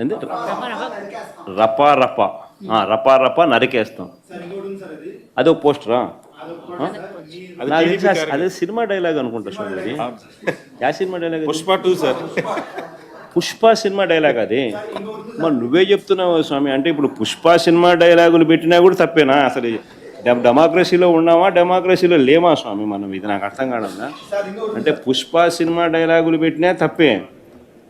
ఏంది? రప రప ఆ, రప రప నరికేస్తాం. అది. ఒక పోస్టరా? అదే సినిమా డైలాగ్ అనుకుంటా స్వామి yeah cinema dialogue? Pushpa two sir. Pushpa cinema dialogue అది? మరి నువ్వే చెప్తున్నావు స్వామి అంటే ఇప్పుడు పుష్ప సినిమా డైలాగులు పెట్టినా కూడా తప్పేనా? అసలు డెమ- డెమోక్రసీలో ఉన్నామా డెమోక్రసీలో లేమా స్వామి మనం? ఇది నాకు అర్థం కావడంలా అంటే పుష్ప సినిమా డైలాగులు పెట్టినా తప్పే.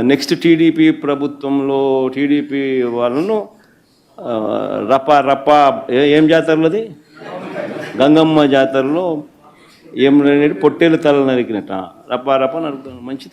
నెక్స్ట్ టీడీపీ ప్రభుత్వంలో టీడీపీ వాళ్ళను రప్ప రప రప ఏ- ఏం జాతరలోది గంగమ్మ జాతరలో ఏం పొట్టేలు తల నరికినట్ట. రప రప నరుకుతాను మంచిది.